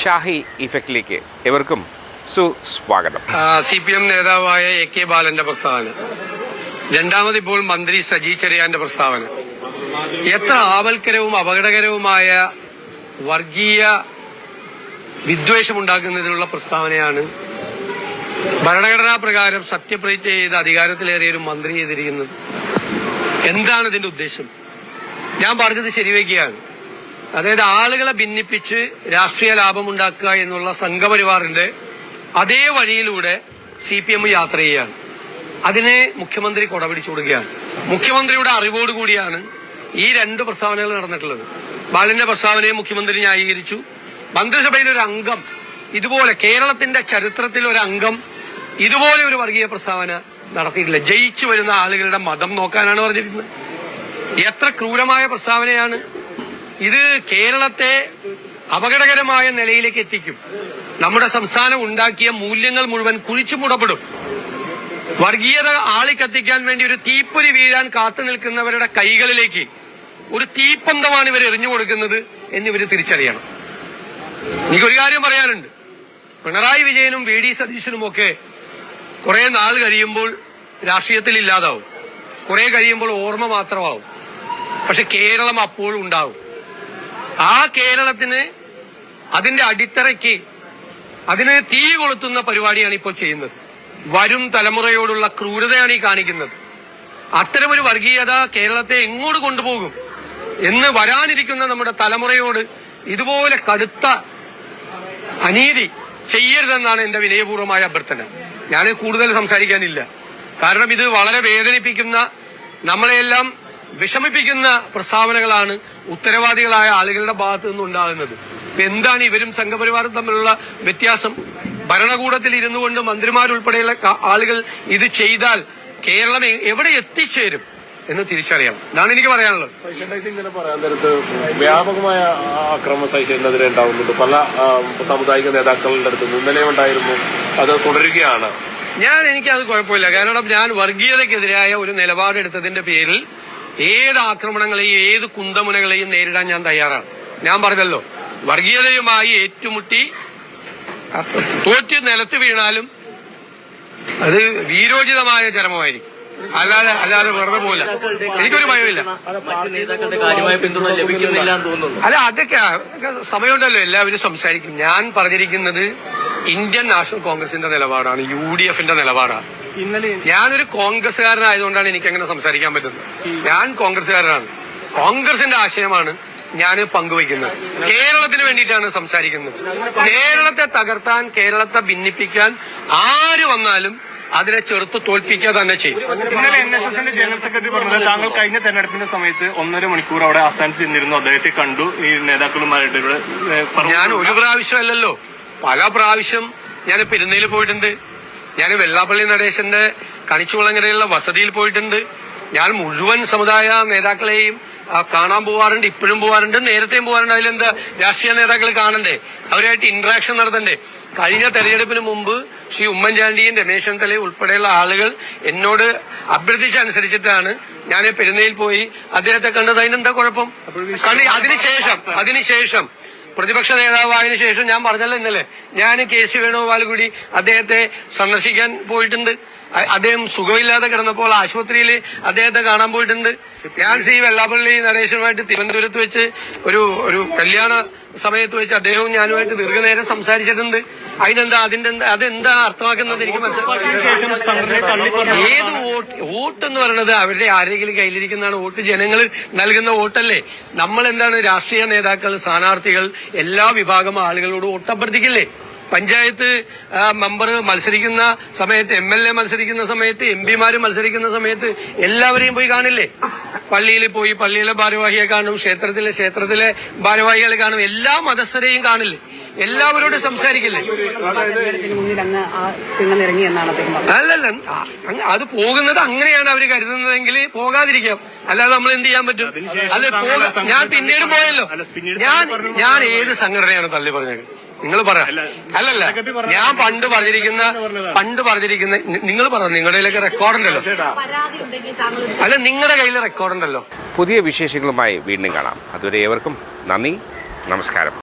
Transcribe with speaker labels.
Speaker 1: ഷാഹി ഇഫക്റ്റിലേക്ക് എവർക്കും സുസ്വാഗതം.
Speaker 2: സി പി എം നേതാവായ എ കെ ബാലന്റെ പ്രസ്താവന. രണ്ടാമത് ഇപ്പോൾ മന്ത്രി സജി ചെറിയാന്റെ പ്രസ്താവന. എത്ര ആവൽക്കരവും അപകടകരവുമായ വർഗീയ വിദ്വേഷമുണ്ടാക്കുന്നതിനുള്ള പ്രസ്താവനയാണ് ഭരണഘടനാ പ്രകാരം സത്യപ്രതിജ്ഞ ചെയ്ത് അധികാരത്തിലേറിയ ഒരു മന്ത്രി ചെയ്തിരിക്കുന്നത്. എന്താണ് ഇതിന്റെ ഉദ്ദേശം? ഞാൻ പറഞ്ഞത് ശരിവെക്കുകയാണ്. അതായത് ആളുകളെ ഭിന്നിപ്പിച്ച് രാഷ്ട്രീയ ലാഭമുണ്ടാക്കുക എന്നുള്ള സംഘപരിവാറിന്റെ അതേ വഴിയിലൂടെ സി പി എം യാത്ര ചെയ്യുകയാണ്. അതിനെ മുഖ്യമന്ത്രി കൊടപിടിച്ചു കൊടുക്കുകയാണ് മുഖ്യമന്ത്രിയുടെ അറിവോടുകൂടിയാണ് ഈ രണ്ട് പ്രസ്താവനകൾ നടന്നിട്ടുള്ളത്. ബാലന്റെ പ്രസ്താവനയെ മുഖ്യമന്ത്രി ന്യായീകരിച്ചു. മന്ത്രിസഭയിൽ ഒരു അംഗം ഇതുപോലെ കേരളത്തിന്റെ ചരിത്രത്തിൽ ഒരു അംഗം ഇതുപോലെ ഒരു വർഗീയ പ്രസ്താവന നടത്തിയിട്ടില്ല. ജയിച്ചു വരുന്ന ആളുകളുടെ മതം നോക്കാനാണ് പറഞ്ഞിരിക്കുന്നത്. എത്ര ക്രൂരമായ പ്രസ്താവനയാണ് ഇത് കേരളത്തെ അപകടകരമായ നിലയിലേക്ക് എത്തിക്കും. നമ്മുടെ സംസ്ഥാനം ഉണ്ടാക്കിയ മൂല്യങ്ങൾ മുഴുവൻ കുഴിച്ചു മുടപ്പെടും. വർഗീയത ആളിക്കത്തിക്കാൻ വേണ്ടി ഒരു തീപ്പൊരി വീഴാൻ കാത്തു നിൽക്കുന്നവരുടെ കൈകളിലേക്ക് ഒരു തീപ്പന്തമാണ് ഇവർ എറിഞ്ഞു കൊടുക്കുന്നത് എന്നിവർ തിരിച്ചറിയണം. എനിക്കൊരു കാര്യം പറയാനുണ്ട്. പിണറായി വിജയനും വി ഡി സതീശനും ഒക്കെ കുറെ നാൾ കഴിയുമ്പോൾ രാഷ്ട്രീയത്തിൽ ഇല്ലാതാവും. കുറെ കഴിയുമ്പോൾ ഓർമ്മ മാത്രമാവും. പക്ഷെ കേരളം അപ്പോഴും ഉണ്ടാവും. ആ കേരളത്തിന് അതിന്റെ അടിത്തറയ്ക്ക് അതിനെ തീ കൊളുത്തുന്ന പരിപാടിയാണ് ഇപ്പോൾ ചെയ്യുന്നത്. വരും തലമുറയോടുള്ള ക്രൂരതയാണ് ഈ കാണിക്കുന്നത്. അത്തരമൊരു വർഗീയത കേരളത്തെ എങ്ങോട്ട് കൊണ്ടുപോകും എന്ന് വരാനിരിക്കുന്ന നമ്മുടെ തലമുറയോട് ഇതുപോലെ കടുത്ത അനീതി ചെയ്യരുതെന്നാണ് എന്റെ വിനയപൂർവമായ അഭ്യർത്ഥന. ഞാൻ കൂടുതൽ സംസാരിക്കാനില്ല. കാരണം ഇത് വളരെ വേദനിപ്പിക്കുന്ന നമ്മളെയെല്ലാം വിഷമിപ്പിക്കുന്ന പ്രസ്താവനകളാണ് ഉത്തരവാദികളായ ആളുകളുടെ ഭാഗത്തു നിന്നുണ്ടാകുന്നത് ഇപ്പൊ എന്താണ് ഇവരും സംഘപരിവാറും തമ്മിലുള്ള വ്യത്യാസം? ഭരണകൂടത്തിൽ ഇരുന്നു കൊണ്ട് മന്ത്രിമാരുൾപ്പെടെയുള്ള ആളുകൾ ഇത് ചെയ്താൽ കേരളം എവിടെ എത്തിച്ചേരും എന്ന് തിരിച്ചറിയാം ഇതാണ് എനിക്ക് പറയാനുള്ളത്.
Speaker 3: ഇങ്ങനെ പറയാൻ നേരത്ത് വ്യാപകമായ അക്രമ സൈഷനെതിരെ ഉണ്ടാവുന്നുണ്ട്. പല സാമുദായിക നേതാക്കളുടെ അടുത്ത് മുന്നിലേ ഇന്നലെ ഉണ്ടായിരുന്നു. അത് തുടരുകയാണ്.
Speaker 2: ഞാൻ എനിക്കത് കുഴപ്പമില്ല. കാരണം ഞാൻ വർഗീയതക്കെതിരായ ഒരു നിലപാടെടുത്തതിന്റെ പേരിൽ ഏത് ആക്രമണങ്ങളെയും ഏത് കുന്തമുനകളെയും നേരിടാൻ ഞാൻ തയ്യാറാണ്. ഞാൻ പറഞ്ഞല്ലോ വർഗീയതയുമായി ഏറ്റുമുട്ടി തോറ്റ് നിലത്ത് വീണാലും അത് വീരോചിതമായ ചരമമായിരിക്കും. അല്ലാതെ അല്ലാതെ വെറുതെ പോല എനിക്കൊരു ഭയമില്ല അല്ല അതൊക്കെ സമയമുണ്ടല്ലോ എല്ലാവരും സംസാരിക്കും. ഞാൻ പറഞ്ഞിരിക്കുന്നത് ഇന്ത്യൻ നാഷണൽ കോൺഗ്രസിന്റെ നിലപാടാണ് യു ഡി എഫിന്റെ നിലപാടാണ് ഞാനൊരു കോൺഗ്രസ്സുകാരനായതുകൊണ്ടാണ് എനിക്ക് അങ്ങനെ സംസാരിക്കാൻ പറ്റുന്നത്. ഞാൻ കോൺഗ്രസ്സുകാരനാണ്. കോൺഗ്രസിന്റെ ആശയമാണ് ഞാൻ പങ്കുവയ്ക്കുന്നത്. കേരളത്തിന് വേണ്ടിയിട്ടാണ് സംസാരിക്കുന്നത്. കേരളത്തെ തകർത്താൻ കേരളത്തെ ഭിന്നിപ്പിക്കാൻ ആര് വന്നാലും അതിനെ ചെറുത്ത് തോൽപ്പിക്കുക തന്നെ ചെയ്യും.
Speaker 4: ഇന്നലെ എൻ എസ് എസിന്റെ ജനറൽ സെക്രട്ടറി പറഞ്ഞത് താങ്കൾ കഴിഞ്ഞ തെരഞ്ഞെടുപ്പിന്റെ സമയത്ത് ഒന്നര മണിക്കൂർ അവിടെ ആസ്ഥാനത്ത് ചെന്നിരുന്നു. അദ്ദേഹത്തെ കണ്ടു. ഈ നേതാക്കളുമായിട്ട് ഇവിടെ
Speaker 2: ഞാൻ ഒരു പ്രാവശ്യമല്ലല്ലോ പല പ്രാവശ്യം ഞാൻ പെരുന്നയിൽ പോയിട്ടുണ്ട്. ഞാൻ വെള്ളാപ്പള്ളി നടേശന്റെ കണിച്ചുകുളങ്ങരയുള്ള വസതിയിൽ പോയിട്ടുണ്ട്. ഞാൻ മുഴുവൻ സമുദായ നേതാക്കളെയും കാണാൻ പോവാറുണ്ട് ഇപ്പോഴും പോവാറുണ്ട് നേരത്തെയും പോവാറുണ്ട്. അതിലെന്താ രാഷ്ട്രീയ നേതാക്കൾ കാണണ്ടേ? അവരുമായിട്ട് ഇന്ററാക്ഷൻ നടത്തണ്ടേ? കഴിഞ്ഞ തെരഞ്ഞെടുപ്പിന് മുമ്പ് ശ്രീ ഉമ്മൻചാണ്ടിയും രമേശ് ചെന്നിത്തലയും ഉൾപ്പെടെയുള്ള ആളുകൾ എന്നോട് അഭ്യർത്ഥിച്ചനുസരിച്ചിട്ടാണ് ഞാൻ പെരുന്നയിൽ പോയി അദ്ദേഹത്തെ കണ്ടത്. അതിനെന്താ കുഴപ്പം? അതിനുശേഷം അതിനുശേഷം പ്രതിപക്ഷ നേതാവായതിനു ശേഷം ഞാൻ പറഞ്ഞല്ലോ ഇന്നലെ ഞാൻ കെ സി വേണുഗോപാൽ കൂടി അദ്ദേഹത്തെ സന്ദർശിക്കാൻ പോയിട്ടുണ്ട്. അദ്ദേഹം സുഖമില്ലാതെ കിടന്നപ്പോൾ ആശുപത്രിയിൽ അദ്ദേഹത്തെ കാണാൻ പോയിട്ടുണ്ട്. ഞാൻ ശ്രീ വെള്ളാപ്പള്ളി നടേശനുമായിട്ട് തിരുവനന്തപുരത്ത് വെച്ച് ഒരു ഒരു കല്യാണ സമയത്ത് വെച്ച് അദ്ദേഹവും ഞാനുമായിട്ട് ദീർഘനേരം സംസാരിച്ചിട്ടുണ്ട്. അതിനെന്താ അതിന്റെ അതെന്താ അർത്ഥമാക്കുന്നത് എനിക്ക്
Speaker 4: മനസ്സിലാക്കാം
Speaker 2: ഏത് വോട്ട് വോട്ട് എന്ന് പറയുന്നത് അവരുടെ ആരെങ്കിലും കയ്യിലിരിക്കുന്നതാണ് വോട്ട്. ജനങ്ങൾ നൽകുന്ന വോട്ടല്ലേ? നമ്മൾ എന്താണ് രാഷ്ട്രീയ നേതാക്കൾ സ്ഥാനാർത്ഥികൾ എല്ലാ വിഭാഗം ആളുകളോട് വോട്ട് അഭ്യർത്ഥിക്കില്ലേ പഞ്ചായത്ത് മെമ്പർ മത്സരിക്കുന്ന സമയത്ത് എം എൽ എ മത്സരിക്കുന്ന സമയത്ത് എം പിമാര് മത്സരിക്കുന്ന സമയത്ത് എല്ലാവരെയും പോയി കാണില്ലേ? പള്ളിയിൽ പോയി പള്ളിയിലെ ഭാരവാഹിയെ കാണും ക്ഷേത്രത്തിലെ ക്ഷേത്രത്തിലെ ഭാരവാഹികളെ കാണും എല്ലാ മതസ്ഥരെയും കാണില്ലേ? എല്ലാവരോടും സംസാരിക്കില്ലേ? അല്ലല്ല അത് പോകുന്നത് അങ്ങനെയാണ് അവർ കരുതുന്നതെങ്കിൽ പോകാതിരിക്കാം. അല്ലാതെ നമ്മൾ എന്ത് ചെയ്യാൻ പറ്റും? അല്ല ഞാൻ പിന്നീട് പോയല്ലോ. ഞാൻ ഞാൻ ഏത് സംഘടനയാണ് തള്ളി പറഞ്ഞത്? നിങ്ങൾ പറ. അല്ലല്ല ഞാൻ പണ്ട് പറഞ്ഞിരിക്കുന്ന പണ്ട് പറഞ്ഞിരിക്കുന്ന നിങ്ങൾ പറ നിങ്ങളുടെ കയ്യിലൊക്കെ റെക്കോർഡുണ്ടല്ലോ
Speaker 5: പരാതി
Speaker 2: അല്ല നിങ്ങളുടെ കയ്യിൽ റെക്കോർഡുണ്ടല്ലോ
Speaker 1: പുതിയ വിശേഷങ്ങളുമായി വീണ്ടും കാണാം. അതുവരെ ഏവർക്കും നന്ദി നമസ്കാരം.